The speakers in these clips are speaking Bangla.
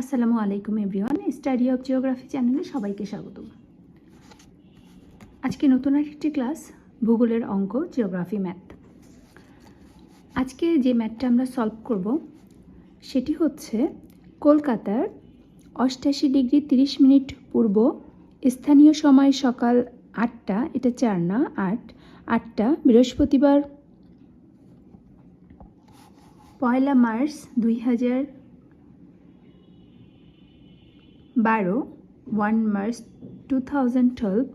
আসসালামু আলাইকুম এভরিওয়ান, স্টাডি অফ জিওগ্রাফি চ্যানেলে সবাইকে স্বাগত আজকে নতুন একটি ক্লাস, ভূগোলের অঙ্ক, জিওগ্রাফি ম্যাথ। আজকে যে ম্যাথটা আমরা সলভ করব, সেটি হচ্ছে কলকাতার অষ্টাশি ডিগ্রি তিরিশ মিনিট পূর্ব, স্থানীয় সময় সকাল আটটা, এটা চার না, আট, আটটা, বৃহস্পতিবার। পয়লা মার্চ দুই হাজার বারো one March two thousand twelve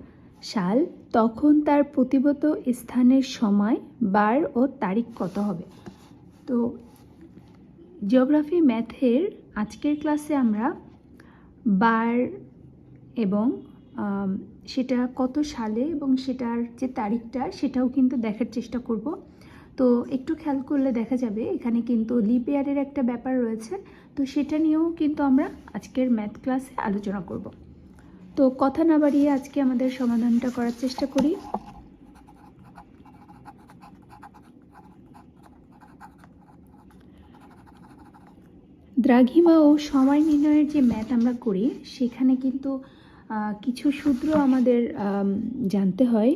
সাল, তখন তার প্রতিবত স্থানের সময়, বার ও তারিখ কত হবে? তো জিওগ্রাফি ম্যাথের আজকের ক্লাসে আমরা বার এবং সেটা কত সালে এবং সেটার যে তারিখটা, সেটাও কিন্তু দেখার চেষ্টা করব। তো একটু খেয়াল করলে দেখা যাবে এখানে কিন্তু লিপ ইয়ারের একটা ব্যাপার রয়েছে। তো সেটা নিয়েও কিন্তু আমরা আজকের ম্যাথ ক্লাসে আলোচনা করব। তো কথা না বাড়িয়ে আজকে আমাদের সমাধানটা করার চেষ্টা করি। দ্রাঘিমা ও সময় নির্ণয়ের যে ম্যাথ আমরা করি সেখানে কিন্তু কিছু সূত্র আমাদের আম, জানতে হয়।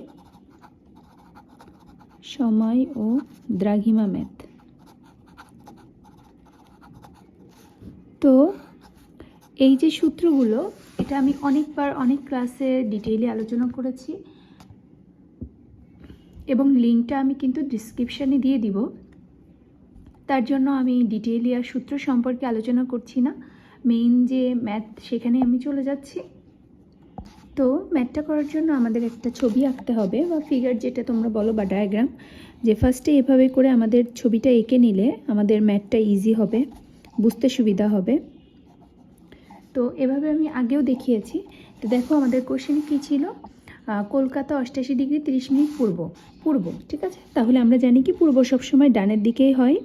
সময় ও দ্রাঘিমা ম্যাথ তো এই যে সূত্রগুলো, এটা আমি অনেকবার অনেক ক্লাসে ডিটেইলে আলোচনা করেছি এবং লিঙ্কটা আমি কিন্তু ডিসক্রিপশানে দিয়ে দিব। তার জন্য আমি ডিটেইলি আর সূত্র সম্পর্কে আলোচনা করছি না। মেইন যে ম্যাথ সেখানে আমি চলে যাচ্ছি। তো ম্যাথটা করার জন্য আমাদের একটা ছবি আঁকতে হবে বা ফিগার যেটা তোমরা বলো বা ডায়াগ্রাম যে ফার্স্টে এভাবে করে আমাদের ছবিটা এঁকে নিলে আমাদের ম্যাথটা ইজি হবে, বুঝতে সুবিধা হবে। তো এভাবে আমি আগেও দেখিয়েছি। তো দেখো আমাদের কোশ্চেন কী ছিল? কলকাতা অষ্টাশি ডিগ্রি তিরিশ মিনিট পূর্ব পূর্ব, ঠিক আছে? তাহলে আমরা জানি কি পূর্ব সবসময় ডানের দিকেই হয়।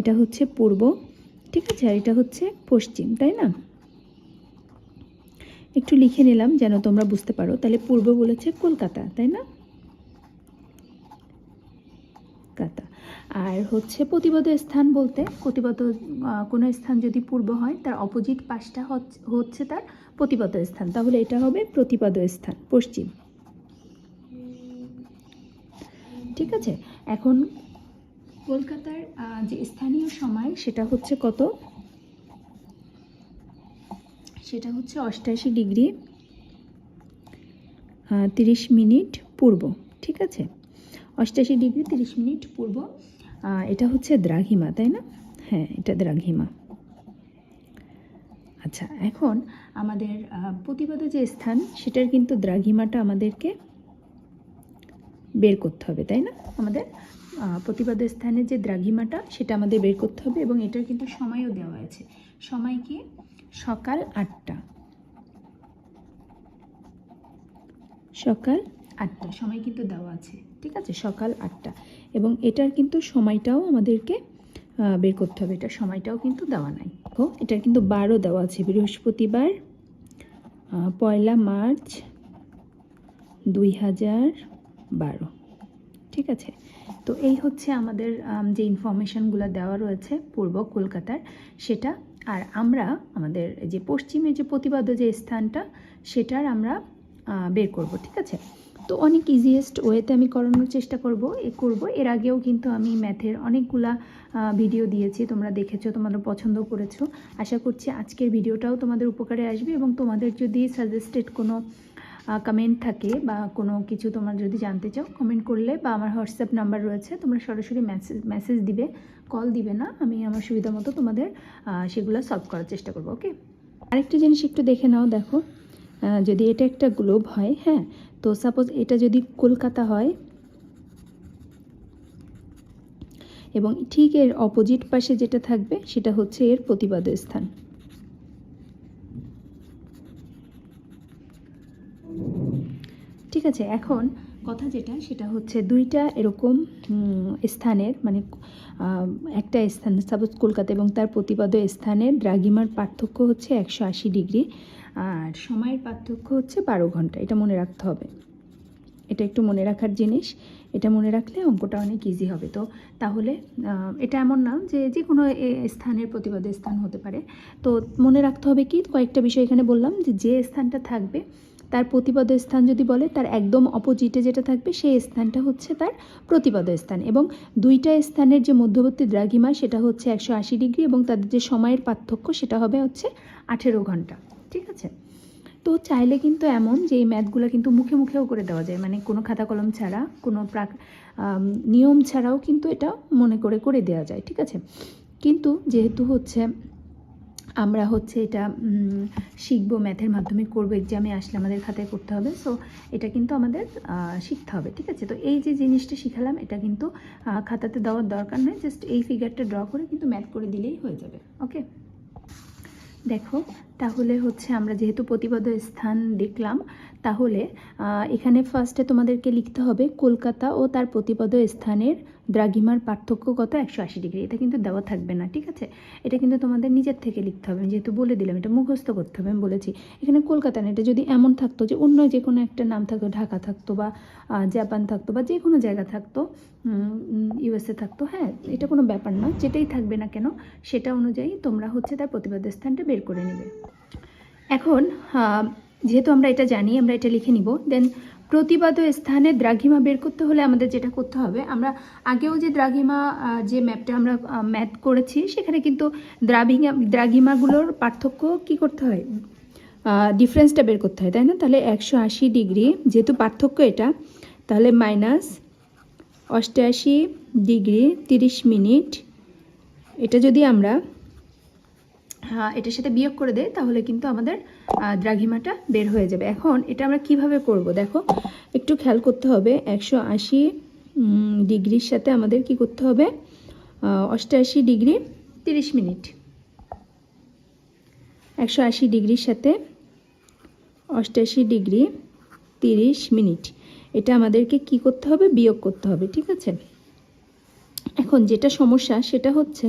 এটা হচ্ছে পূর্ব, ঠিক আছে? আর এটা হচ্ছে পশ্চিম, তাই না? একটু লিখে নিলাম যেন তোমরা বুঝতে পারো। তাহলে পূর্ব বলেছে কলকাতা, তাই না? কলকাতা। আর হচ্ছে প্রতিবদ স্থান বলতে, প্রতিবদ কোনো স্থান যদি পূর্ব হয়, তার অপোজিট পাশটা হচ্ছে- তার প্রতিবদ স্থান। তাহলে এটা হবে প্রতিপদ স্থান, পশ্চিম। ঠিক আছে? এখন কলকাতার যে স্থানীয় সময়, সেটা হচ্ছে কত? সেটা হচ্ছে অষ্টাশি ডিগ্রি তিরিশ মিনিট পূর্ব, ঠিক আছে? অষ্টাশি ডিগ্রি, তিরিশ মিনিট পূর্ব এটা হচ্ছে দ্রাঘিমা, তাই না? হ্যাঁ এটা দ্রাঘিমা। আচ্ছা এখন আমাদের প্রতিবাদে যে স্থান, সেটার কিন্তু দ্রাঘিমাটা আমাদেরকে বের করতে হবে, তাই না? আমাদের প্রতিবাদ স্থানের যে দ্রাঘিমাটা, সেটা আমাদের বের করতে হবে এবং এটার কিন্তু সময়ও দেওয়া আছে। সময় কি? সকাল আটটা। সকাল আটটা। সময় কিন্তু দেওয়া আছে, ঠিক আছে? সকাল আটটা। এবং এটার কিন্তু সময়টাও আমাদেরকে বের করতে হবে। এটার সময়টাও কিন্তু দেওয়া নাই। ও এটার কিন্তু বারও দেওয়া আছে। বৃহস্পতিবার পয়লা মার্চ দুই হাজার বারো। ঠিক আছে? তো এই হচ্ছে আমাদের যে ইনফরমেশনগুলো দেওয়া রয়েছে পূর্ব কলকাতার, সেটা আর আমরা আমাদের যে পশ্চিমে যে প্রতিবাদ যে স্থানটা, সেটার আমরা বের করব, ঠিক আছে? তো অনেক ইজিয়েস্ট ওয়েতে আমি করানোর চেষ্টা করব, এ করব। এর আগেও কিন্তু আমি ম্যাথের অনেকগুলা ভিডিও দিয়েছি, তোমরা দেখেছ, তোমাদের পছন্দ করেছ। আশা করছি আজকের ভিডিওটাও তোমাদের উপকারে আসবে এবং তোমাদের যদি সাজেস্টেড কোনো কমেন্ট থাকে বা কোনো কিছু তোমরা যদি জানতে চাও কমেন্ট করলে বা আমার হোয়াটসঅ্যাপ নাম্বার রয়েছে, তোমরা সরাসরি মেসেজ মেসেজ দিবে কল দিবে না, আমি আমার সুবিধা মতো তোমাদের সেগুলো সলভ করার চেষ্টা করব ওকে আরেকটা জিনিস একটু দেখে নাও, দেখো যদি এটা একটা গ্লোব হয় হ্যাঁ তো সাপোজ এটা যদি কলকাতা হয়, এবং ঠিক এর অপোজিট পাশে যেটা থাকবে, সেটা হচ্ছে এর প্রতিবাদ স্থান। ঠিক আছে, এখন কথা যেটা, সেটা হচ্ছে দুইটা এরকম স্থানের মানে একটা স্থান সাপোজ কলকাতা এবং তার প্রতিপাদ্য স্থানের দ্রাঘিমার পার্থক্য হচ্ছে একশো আশি ডিগ্রি, আর সময়ের পার্থক্য হচ্ছে বারো ঘণ্টা, এটা মনে রাখতে হবে। এটা একটু মনে রাখার জিনিস, এটা মনে রাখলে অঙ্কটা অনেক ইজি হবে। তো তাহলে এটা এমন না যে যে কোনো স্থানের প্রতিবাদ স্থান হতে পারে। তো মনে রাখতে হবে কি, কয়েকটা বিষয় এখানে বললাম যে যে স্থানটা থাকবে তার প্রতিপদ স্থান যদি বলে, তার একদম অপোজিটে যেটা থাকবে, সেই স্থানটা হচ্ছে তার প্রতিপদ স্থান। এবং দুইটা স্থানের যে মধ্যবর্তী দ্রাঘিমা সেটা হচ্ছে একশো আশি ডিগ্রি এবং তাদের যে সময়ের পার্থক্য, সেটা হবে হচ্ছে আঠেরো ঘণ্টা। ঠিক আছে? তো চাইলে কিন্তু এমন যে এই ম্যাথগুলো কিন্তু মুখে মুখেও করে দেওয়া যায়। মানে কোনো খাতা কলম ছাড়া, কোনো প্রাক নিয়ম ছাড়াও কিন্তু এটা মনে করে করে দেওয়া যায়। ঠিক আছে? কিন্তু যেহেতু হচ্ছে আমরা হচ্ছে এটা শিখব ম্যাথের মাধ্যমে, করব এক্সামে আসলে আমাদের খাতায় করতে হবে। সো এটা কিন্তু আমাদের শিখতে হবে, ঠিক আছে? তো এই যে জিনিসটা শিখালাম, এটা কিন্তু খাতাতে দেওয়ার দরকার নয় জাস্ট এই ফিগারটা ড্র করে কিন্তু ম্যাথ করে দিলেই হয়ে যাবে ওকে দেখো, তাহলে হচ্ছে আমরা যেহেতু প্রতিপদ স্থান দেখলাম, তাহলে এখানে ফার্স্টে তোমাদেরকে লিখতে হবে কলকাতা ও তার প্রতিপদ স্থানের দ্রাঘিমার পার্থক্য কত? একশো আশি ডিগ্রি। এটা কিন্তু দেওয়া থাকবে না, ঠিক আছে? এটা কিন্তু তোমাদের নিজের থেকে লিখতে হবে। যেহেতু বলে দিলাম, এটা মুখস্থ করতে হবে, আমি বলেছি। এখানে কলকাতা না এটা যদি এমন থাকতো যে অন্য যে কোনো একটা নাম থাকতো, ঢাকা থাকতো বা জাপান থাকতো বা যে কোনো জায়গা থাকতো ইউএসএ থাকতো হ্যাঁ এটা কোনো ব্যাপার না যেটাই থাকবে না কেন, সেটা অনুযায়ী তোমরা হচ্ছে তার প্রতিবাদ স্থানটা বের করে নেবে। এখন যেহেতু আমরা এটা জানি, আমরা এটা লিখে নিব। দেন প্রতিবাদ স্থানে দ্রাঘিমা বের করতে হলে আমাদের যেটা করতে হবে। আমরা আগেও যে দ্রাঘিমা যে ম্যাপটা আমরা ম্যাথ করেছি, সেখানে কিন্তু দ্রাঘিমা দ্রাঘিমাগুলোর পার্থক্য কি করতে হয়? ডিফারেন্সটা বের করতে হয়, তাই না? তাহলে একশো আশি ডিগ্রি, যেহেতু পার্থক্য এটা, তাহলে মাইনাস অষ্টআশি ডিগ্রি তিরিশ মিনিট। এটা যদি আমরা এটার সাথে বিয়োগ করে দেয় তাহলে কিন্তু আমাদের দ্রাঘিমাটা বের হয়ে যাবে। এখন এটা আমরা কীভাবে করব? দেখো, একটু খেয়াল করতে হবে, একশো আশি ডিগ্রির সাথে আমাদের কি করতে হবে? অষ্টআশি ডিগ্রি, তিরিশ মিনিট। একশো আশি ডিগ্রির সাথে অষ্টআশি ডিগ্রি, তিরিশ মিনিট। এটা আমাদেরকে কি করতে হবে? বিয়োগ করতে হবে, ঠিক আছে? এখন যেটা সমস্যা, সেটা হচ্ছে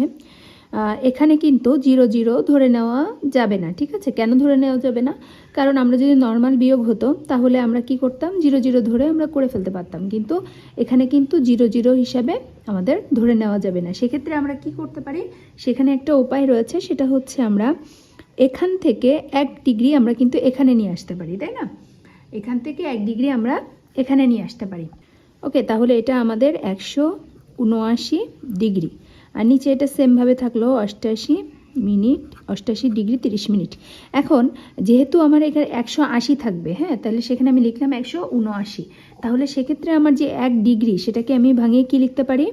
এখানে কিন্তু জিরো জিরো ধরে নেওয়া যাবে না, ঠিক আছে? কেন ধরে নেওয়া যাবে না? কারণ আমরা যদি নর্মাল বিয়োগ হতো, তাহলে আমরা কি করতাম? জিরো জিরো ধরে আমরা করে ফেলতে পারতাম। কিন্তু এখানে কিন্তু জিরো জিরো হিসাবে আমাদের ধরে নেওয়া যাবে না। সেক্ষেত্রে আমরা কি করতে পারি? সেখানে একটা উপায় রয়েছে, সেটা হচ্ছে আমরা এখান থেকে এক ডিগ্রি আমরা কিন্তু এখানে নিয়ে আসতে পারি, তাই না? এখান থেকে এক ডিগ্রি আমরা এখানে নিয়ে আসতে পারি। ওকে, তাহলে এটা আমাদের একশো উনআশি ডিগ্রি। আর নিচে এটা সেমভাবে থাকল অষ্টাশি মিনিট, অষ্টাশি ডিগ্রি তিরিশ মিনিট। এখন যেহেতু আমার এখানে একশো আশি থাকবে হ্যাঁ তাহলে সেখানে আমি লিখলাম একশো উনআশি। তাহলে সেক্ষেত্রে আমার যে এক ডিগ্রি সেটাকে আমি ভাঙিয়ে কি লিখতে পারি?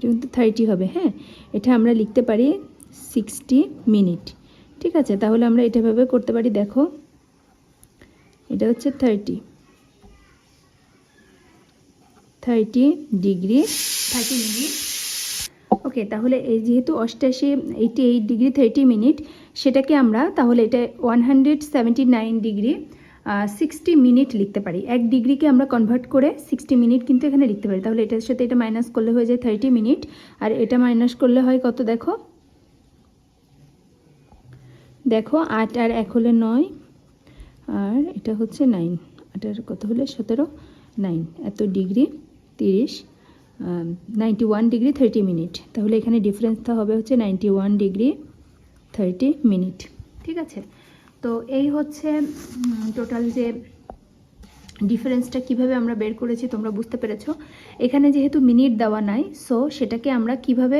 কিন্তু থার্টি হবে হ্যাঁ এটা আমরা লিখতে পারি সিক্সটি মিনিট। ঠিক আছে, তাহলে আমরা এটাভাবে করতে পারি, দেখো। এটা হচ্ছে thirty thirty degree thirty minute okay তাহলে এই যেহেতু অষ্টাশি eighty eight degree thirty minute সেটাকে আমরা তাহলে এটা one hundred seventy nine degree sixty minute লিখতে পারি। এক ডিগ্রিকে আমরা কনভার্ট করে সিক্সটি মিনিট কিন্তু এখানে লিখতে পারি। তাহলে এটার সাথে এটা মাইনাস করলে হয়ে যায় থার্টি মিনিট আর এটা মাইনাস করলে হয় কত দেখো? দেখো, আট আর এক হলে নয়, আর এটা হচ্ছে নাইন আট আর কত হলে? সতেরো নাইন এত ডিগ্রি তিরিশ ninety one degree thirty minute তাহলে এখানে ডিফারেন্সটা হবে হচ্ছে ninety one degree thirty minute ঠিক আছে? তো এই হচ্ছে টোটাল যে ডিফারেন্সটা কীভাবে আমরা বের করেছি তোমরা বুঝতে পেরেছ। এখানে যেহেতু মিনিট দেওয়া নাই সো সেটাকে আমরা কীভাবে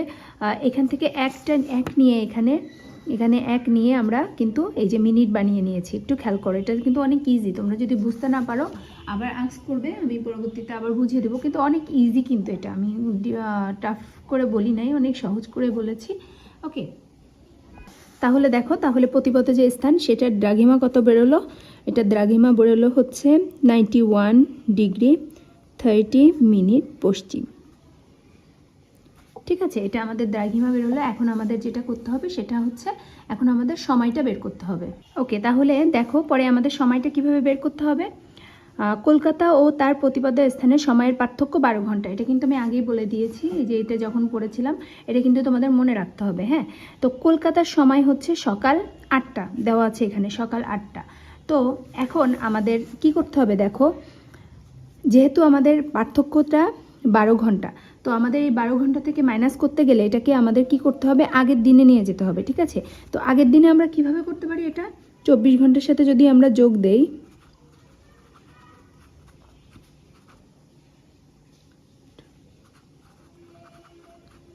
এখান থেকে একটা এক নিয়ে এখানে এখানে এক নিয়ে আমরা কিন্তু এই যে মিনিট বানিয়ে নিয়েছি। একটু খেয়াল করো এটা কিন্তু অনেক ইজি তোমরা যদি বুঝতে না পারো আবার আস্ক করবে, আমি পরবর্তীতে আবার বুঝিয়ে দেবো। কিন্তু অনেক ইজি কিন্তু এটা। আমি টাফ করে বলি নাই, অনেক সহজ করে বলেছি। ওকে তাহলে দেখো, তাহলে প্রতিপদ যে স্থান সেটার দ্রাঘিমা কত বেরোলো? এটা দ্রাঘিমা বেরোলো হচ্ছে ninety one degree thirty minute পশ্চিম। ঠিক আছে, এটা আমাদের দ্রাঘিমা বেরোলো। এখন আমাদের যেটা করতে হবে, সেটা হচ্ছে এখন আমাদের সময়টা বের করতে হবে। ওকে তাহলে দেখো, পরে আমাদের সময়টা কীভাবে বের করতে হবে? কলকাতা ও তার প্রতিপাদ্য স্থানে সময়ের পার্থক্য বারো ঘণ্টা। এটা কিন্তু আমি আগেই বলে দিয়েছি যে এটা যখন পড়েছিলাম, এটা কিন্তু তোমাদের মনে রাখতে হবে হ্যাঁ? তো কলকাতার সময় হচ্ছে সকাল আটটা, দেওয়া আছে এখানে, সকাল আটটা। তো এখন আমাদের কি করতে হবে দেখো, যেহেতু আমাদের পার্থক্যটা বারো ঘণ্টা, তো আমাদের এই বারো ঘণ্টা থেকে মাইনাস করতে গেলে এটাকে আমাদের কি করতে হবে, আগের দিনে নিয়ে যেতে হবে, ঠিক আছে? তো আগের দিনে আমরা কীভাবে করতে পারি এটা? চব্বিশ ঘণ্টার সাথে যদি আমরা যোগ দেই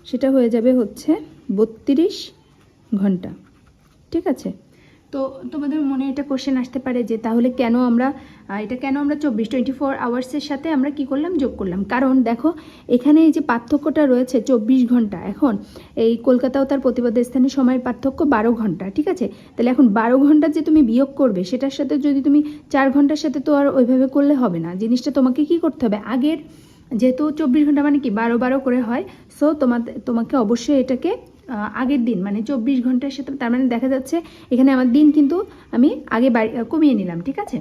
সেটা হয়ে যাবে হচ্ছে বত্রিশ ঘণ্টা। ঠিক আছে? তো তোমাদের মনে এটা কোশ্চেন আসতে পারে যে তাহলে কেন আমরা এটা কেন আমরা চব্বিশ টোয়েন্টি ফোর আওয়ার্সের সাথে আমরা কি করলাম? যোগ করলাম। কারণ দেখো, এখানে এই যে পার্থক্যটা রয়েছে চব্বিশ ঘণ্টা, এখন এই কলকাতাও তার প্রতিবাদ স্থানের সময়ের পার্থক্য বারো ঘণ্টা, ঠিক আছে? তাহলে এখন বারো ঘণ্টা যে তুমি বিয়োগ করবে, সেটার সাথে যদি তুমি চার ঘণ্টার সাথে তো আর ওইভাবে করলে হবে না। জিনিসটা তোমাকে কি করতে হবে? আগের যেহেতু চব্বিশ ঘণ্টা মানে কি বারো বারো করে হয় সো তোমাদের তোমাকে অবশ্যই এটাকে আগের দিন মানে চব্বিশ ঘণ্টার সাথে তার মানে দেখা যাচ্ছে এখানে আমার দিন কিন্তু আমি আগে কমিয়ে নিলাম, ঠিক আছে?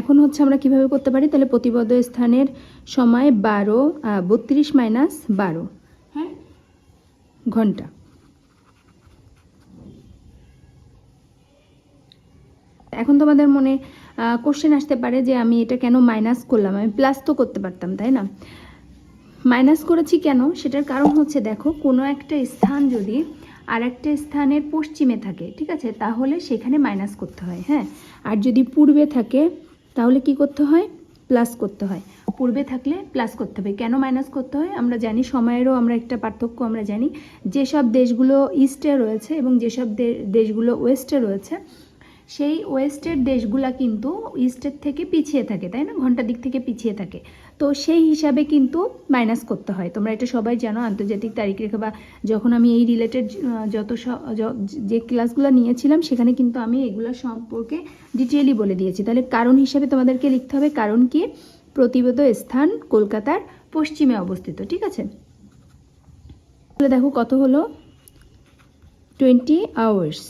এখন হচ্ছে আমরা কীভাবে করতে পারি? তাহলে প্রতিবদ্ধ স্থানের সময় বারো বত্রিশ মাইনাস বারো হ্যাঁ? ঘণ্টা। এখন তোমাদের মনে কোশ্চেন আসতে পারে যে আমি এটা কেন মাইনাস করলাম? আমি প্লাস তো করতে পারতাম, তাই না? মাইনাস করেছি কেন? সেটার কারণ হচ্ছে দেখো, কোনো একটা স্থান যদি আর একটা স্থানের পশ্চিমে থাকে, ঠিক আছে? তাহলে সেখানে মাইনাস করতে হয় হ্যাঁ? আর যদি পূর্বে থাকে, তাহলে কি করতে হয়? প্লাস করতে হয়। পূর্বে থাকলে প্লাস করতে হবে। কেন মাইনাস করতে হয়? আমরা জানি, সময়েরও আমরা একটা পার্থক্য, আমরা জানি, যেসব দেশগুলো ইস্টে রয়েছে এবং যেসব দেশগুলো ওয়েস্টে রয়েছে সেই ওয়েস্টের দেশগুলা কিন্তু ইস্টের থেকে পিছিয়ে থাকে, তাই না? ঘণ্টা দিক থেকে পিছিয়ে থাকে। তো সেই হিসাবে কিন্তু মাইনাস করতে হয়। তোমরা এটা সবাই জানো, আন্তর্জাতিক তারিখ রেখা বা যখন আমি এই রিলেটেড যত যে ক্লাসগুলো নিয়েছিলাম, সেখানে কিন্তু আমি এগুলো সম্পর্কে ডিটেইলি বলে দিয়েছি। তাহলে কারণ হিসাবে তোমাদেরকে লিখতে হবে, কারণ কি? প্রতিবেদ স্থান কলকাতার পশ্চিমে অবস্থিত, ঠিক আছে? তাহলে দেখো কত হলো? টোয়েন্টি আওয়ার্স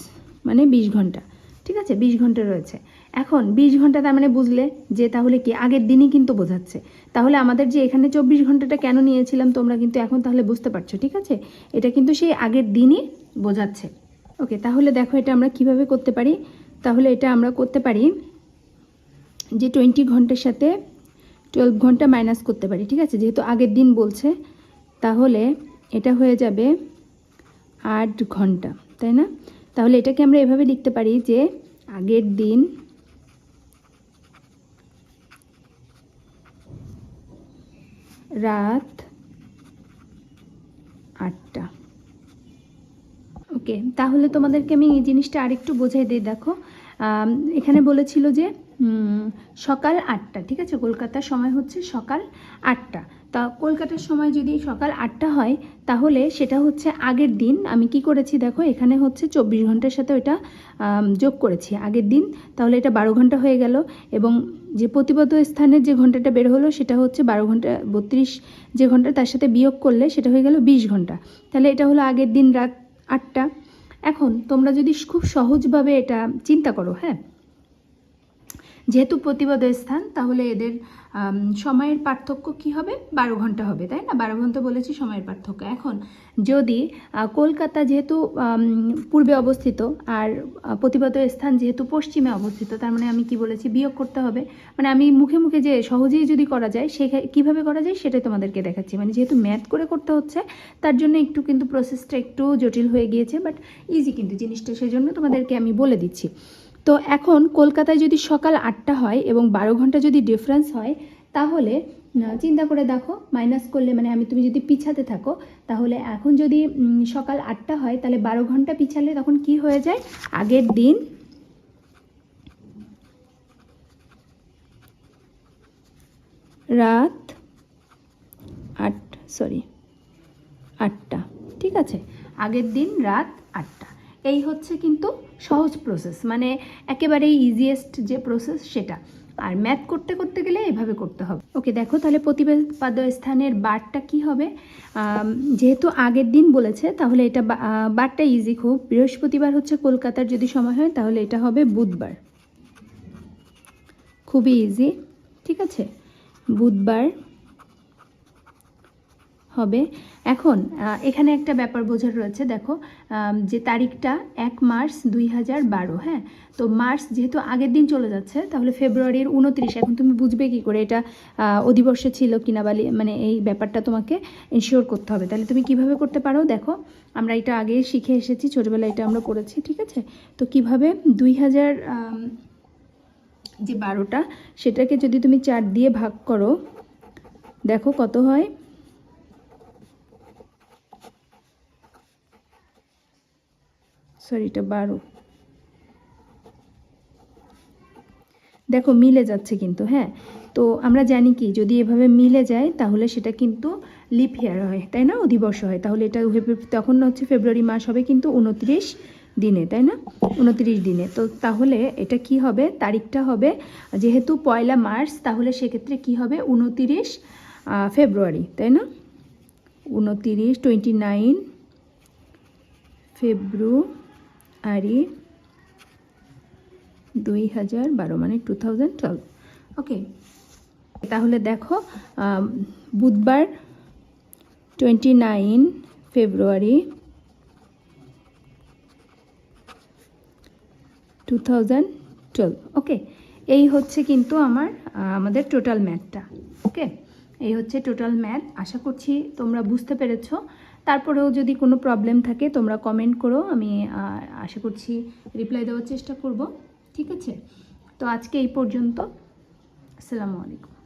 মানে বিশ ঘণ্টা। ঠিক আছে? বিশ ঘণ্টা রয়েছে। এখন বিশ ঘণ্টা তার মানে বুঝলে যে তাহলে কি আগের দিনই কিন্তু বোঝাচ্ছে। তাহলে আমাদের যে এখানে চব্বিশ ঘন্টাটা কেন নিয়েছিলাম তোমরা কিন্তু এখন তাহলে বুঝতে পারছ, ঠিক আছে? এটা কিন্তু সেই আগের দিনই বোঝাচ্ছে। ওকে, তাহলে দেখো এটা আমরা কীভাবে করতে পারি? তাহলে এটা আমরা করতে পারি যে টোয়েন্টি ঘণ্টার সাথে টুয়েলভ ঘণ্টা মাইনাস করতে পারি, ঠিক আছে? যেহেতু আগের দিন বলছে, তাহলে এটা হয়ে যাবে আট ঘণ্টা, তাই না? তাহলে এটাকে আমরা এভাবে লিখতে পারি যে আগের দিন রাত আটটা। ওকে, তাহলে তোমাদেরকে আমি এই জিনিসটা আরেকটু বোঝাই দিই, দেখো। এখানে বলেছিল যে সকাল আটটা, ঠিক আছে? কলকাতার সময় হচ্ছে সকাল আটটা। তা কলকাতার সময় যদি সকাল আটটা হয়, তাহলে সেটা হচ্ছে আগের দিন। আমি কি করেছি দেখো, এখানে হচ্ছে চব্বিশ ঘণ্টার সাথে ওটা যোগ করেছি। আগের দিন, তাহলে এটা বারো ঘণ্টা হয়ে গেল। এবং যে প্রতিবদ্ধ স্থানের যে ঘন্টাটা বের হলো, সেটা হচ্ছে বারো ঘণ্টা, বত্রিশ যে ঘণ্টা, তার সাথে বিয়োগ করলে সেটা হয়ে গেল বিশ ঘণ্টা। তাহলে এটা হলো আগের দিন রাত আটটা। এখন তোমরা যদি খুব সহজভাবে এটা চিন্তা করো হ্যাঁ? যেহেতু প্রতিবাদ স্থান, তাহলে এদের সময়ের পার্থক্য কি হবে? বারো ঘণ্টা হবে, তাই না? বারো ঘণ্টা বলেছি, সময়ের পার্থক্য। এখন যদি কলকাতা যেহেতু পূর্বে অবস্থিত আর প্রতিবাদ স্থান যেহেতু পশ্চিমে অবস্থিত, তার মানে আমি কি বলেছি? বিয়োগ করতে হবে। মানে আমি মুখে মুখে যে সহজেই যদি করা যায়, সে কীভাবে করা যায় সেটাই তোমাদেরকে দেখাচ্ছি। মানে যেহেতু ম্যাথ করে করতে হচ্ছে, তার জন্য একটু কিন্তু প্রসেসটা একটু জটিল হয়ে গিয়েছে বাট ইজি কিন্তু জিনিসটা, সেজন্য তোমাদেরকে আমি বলে দিচ্ছি। তো এখন কলকাতায় যদি সকাল আটটা হয় এবং বারো ঘণ্টা যদি ডিফারেন্স হয়, তাহলে চিন্তা করে দেখো মাইনাস করলে মানে আমি, তুমি যদি পিছাতে থাকো, তাহলে এখন যদি সকাল আটটা হয়, তাহলে বারো ঘণ্টা পিছালে তখন কি হয়ে যায়? আগের দিন রাত আট সরি আটটা, ঠিক আছে? আগের দিন রাত আটটা। এই হচ্ছে কিন্তু সহজ প্রসেস মানে একেবারেই ইজিয়েস্ট যে প্রসেস সেটা। আর ম্যাথ করতে করতে গেলে এভাবে করতে হবে। ওকে দেখো তাহলে প্রতিপাদ্য স্থানের বারটা কি হবে? যেহেতু আগের দিন বলেছে, তাহলে এটা বারটা ইজি খুব। বৃহস্পতিবার হচ্ছে কলকাতার যদি সময় হয়, তাহলে এটা হবে বুধবার। খুবই ইজি ঠিক আছে? বুধবার হবে। এখন এখানে একটা ব্যাপার বোঝার রয়েছে, দেখো যে তারিখটা এক মার্চ দুই হাজার বারো হ্যাঁ? তো মার্চ যেহেতু আগের দিন চলে যাচ্ছে, তাহলে ফেব্রুয়ারির উনত্রিশ এখন তুমি বুঝবে কি করে এটা অধিবর্ষে ছিল কিনা বালি মানে এই ব্যাপারটা তোমাকে ইনশিওর করতে হবে। তাহলে তুমি কীভাবে করতে পারো? দেখো, আমরা এটা আগে শিখে এসেছি, ছোটোবেলায় এটা আমরা পড়েছি ঠিক আছে? তো কীভাবে দুই হাজার যে বারোটা, সেটাকে যদি তুমি চার দিয়ে ভাগ করো, দেখো কত হয়? সরি এটা বারো। দেখো, মিলে যাচ্ছে কিন্তু হ্যাঁ? তো আমরা জানি কি, যদি এভাবে মিলে যায়, তাহলে সেটা কিন্তু লিপ হেয়ার হয়, তাই না? অধিবর্ষ হয়। তাহলে এটা তখন হচ্ছে ফেব্রুয়ারি মাস হবে কিন্তু উনত্রিশ দিনে, তাই না? উনত্রিশ দিনে। তো তাহলে এটা কি হবে? তারিখটা হবে যেহেতু পয়লা মার্চ, তাহলে সেক্ষেত্রে কি হবে? উনত্রিশ ফেব্রুয়ারি তাই না? উনত্রিশ টোয়েন্টি নাইন ফেব্রুয়ারি দুই হাজার বারো মানে টু থাউজেন্ড টুয়েলভ ওকে তাহলে দেখো বুধবার twenty nine February two thousand twelve okay এই হচ্ছে কিন্তু আমার আমাদের টোটাল ম্যাথটা ওকে এই হচ্ছে টোটাল ম্যাথ আশা করছি তোমরা বুঝতে পেরেছ। তারপরেও যদি কোনো প্রবলেম থাকে, তোমরা কমেন্ট করো, আমি আশা করছি রিপ্লাই দেওয়ার চেষ্টা করব। ঠিক আছে? তো আজকে এই পর্যন্ত। আসসালামু আলাইকুম।